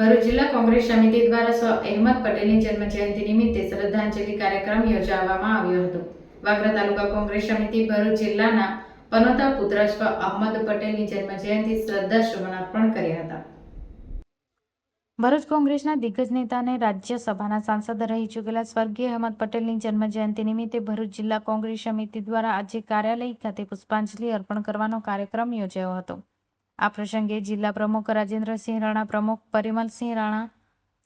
ભરૂચ જિલ્લા કોંગ્રેસ સમિતિ દ્વારા સ્વ અહેમદ પટેલની જન્મજયંતિ નિમિત્તે શ્રદ્ધાંજલિ કાર્યક્રમ યોજવામાં આવ્યો હતો. વાગરા તાલુકા કોંગ્રેસ સમિતિ ભરૂચ જિલ્લાના પનોતા પુત્ર સ્વ અહમદ પટેલની જન્મજયંતિ શ્રદ્ધાસુમન અર્પણ કર્યા હતા. ભરૂચ કોંગ્રેસના દિગ્ગજ નેતા અને રાજ્યસભાના સાંસદ રહી ચૂકેલા સ્વર્ગીય અહેમદ પટેલની જન્મજયંતિ નિમિત્તે ભરૂચ જિલ્લા કોંગ્રેસ સમિતિ દ્વારા આજે કાર્યાલય ખાતે પુષ્પાંજલિ અર્પણ કરવાનો કાર્યક્રમ યોજાયો હતો. આ પ્રસંગે જિલ્લા પ્રમુખ રાજેન્દ્રસિંહ રાણા, પ્રમુખ પરિમલસિંહ રાણા,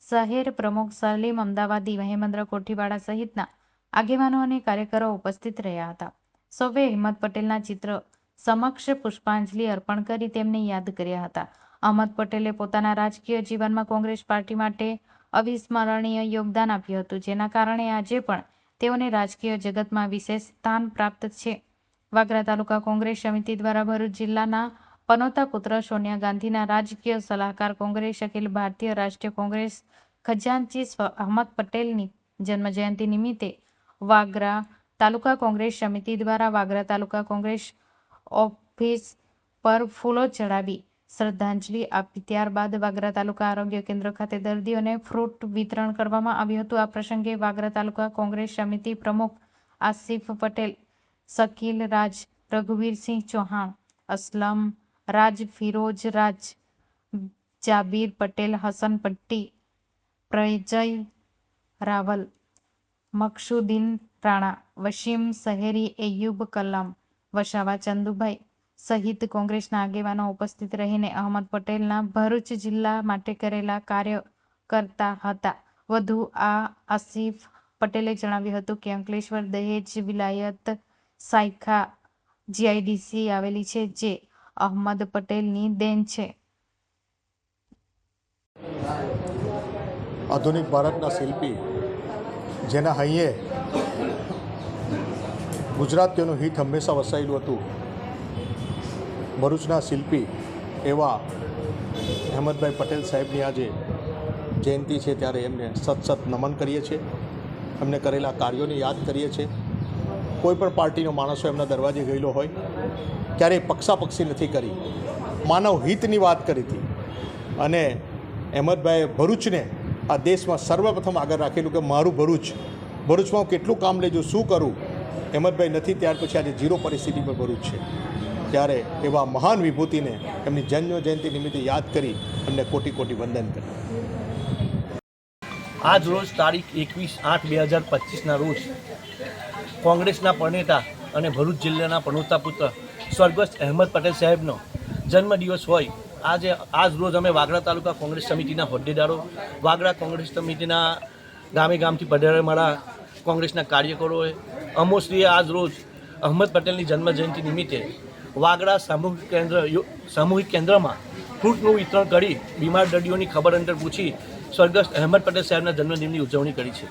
શહેર પ્રમુખ સલીમ અમદાવાદી મહેમંદ્ર કોઠીવાડા સહિતના આગેવાનો અને કાર્યકરો ઉપસ્થિત રહ્યા હતા. સૌએ અહેમદ પટેલના ચિત્ર સમક્ષ પુષ્પાંજલિ અર્પણ કરી તેમને યાદ કર્યા હતા. અહમદ પટેલે પોતાના રાજકીય જીવનમાં કોંગ્રેસ પાર્ટી માટે અવિસ્મરણીય યોગદાન આપ્યું હતું, જેના કારણે આજે પણ તેઓને રાજકીય જગતમાં વિશેષ સ્થાન પ્રાપ્ત છે. વાગરા તાલુકા કોંગ્રેસ સમિતિ દ્વારા ભરૂચ જિલ્લાના પનોતા પુત્ર સોનિયા ગાંધીના રાજકીય સલાહકાર કોંગ્રેસ, અખિલ ભારતીય રાષ્ટ્રીય કોંગ્રેસ, ખજાનચી અહમદ પટેલની જન્મજયંતિ નિમિત્તે વાગરા તાલુકા કોંગ્રેસ સમિતિ દ્વારા વાગરા તાલુકા કોંગ્રેસ ઓફિસ પર ફૂલો ચડાવી શ્રદ્ધાંજલિ આપી. ત્યારબાદ વાગરા તાલુકા આરોગ્ય કેન્દ્ર ખાતે દર્દીઓને ફ્રૂટ વિતરણ કરવામાં આવ્યું હતું. આ પ્રસંગે વાગરા તાલુકા કોંગ્રેસ સમિતિ પ્રમુખ આસિફ પટેલ શકીલ રાજ, રઘુવીરસિંહ ચૌહાણ, અસલમ રાજ ફિરોજ રાજ, જાબીર પટેલ, હસન પટ્ટી, પ્રજય રાવલ મકસુદ્દીન રાણા વસીમ શહેરી એયુબ કલામ, વસાવા ચંદુભાઈ સહિત કોંગ્રેસના આગેવાનો ઉપસ્થિત રહીને અહમદ પટેલના ભરૂચ જિલ્લા માટે કરેલા કાર્ય કરતા હતા. વધુ આ આસિફ પટેલે જણાવ્યું હતું કે, અંકલેશ્વર દહેજ વિલાયત સાયખા જીઆઈડીસી આવેલી છે, જે અહમદ પટેલની દેન છે. આધુનિક ભારતના શિલ્પી, જેના હૈયે ગુજરાતીઓનું હિત હંમેશા વસાયેલું હતું, ભરૂચના શિલ્પી એવા અહેમદભાઈ પટેલ સાહેબની આજે જયંતિ છે, ત્યારે એમને સત નમન કરીએ છીએ. એમને કરેલા કાર્યોને યાદ કરીએ છીએ. કોઈ પણ પાર્ટીનો માણસો એમના દરવાજે ગયેલો હોય, ક્યારેય પક્ષાપક્ષી નથી કરી. માનવ હિતની વાત કરી હતી. અને અહેમદભાઈએ ભરૂચને આ દેશમાં સર્વપ્રથમ આગળ રાખેલું કે મારું ભરૂચ, ભરૂચમાં હું કેટલું કામ લેજો શું કરું? અહેમદભાઈ નથી, ત્યાર પછી આજે ઝીરો પરિસ્થિતિ પર ભરૂચ છે. ત્યારે એવા મહાન વિભૂતિને એમની જન્મ જયંતિ નિમિત્તે યાદ કરી એમને કોટી કોટી વંદન કરી આજ રોજ તારીખ એકવીસ આઠ બે હજાર પચીસના રોજ કોંગ્રેસના પરનેતા અને ભરૂચ જિલ્લાના પ્રણોતા પુત્ર સ્વર્ગસ્થ અહેમદ પટેલ સાહેબનો જન્મદિવસ હોય. આજે, આજ રોજ અમે વાગડા તાલુકા કોંગ્રેસ સમિતિના હોદ્દેદારો, વાગડા કોંગ્રેસ સમિતિના ગામે ગામથી પધારે પધારેલા કોંગ્રેસના કાર્યકરોએ અમોશ્રીએ આજ રોજ અહમદ પટેલની જન્મજયંતિ નિમિત્તે વાગડા સામૂહિક કેન્દ્ર સામૂહિક કેન્દ્રમાં ફ્રૂટનું વિતરણ કરી બીમાર દર્દીઓની ખબર અંતર પૂછી સ્વર્ગસ્થ અહેમદ પટેલ સાહેબના જન્મદિનની ઉજવણી કરી છે.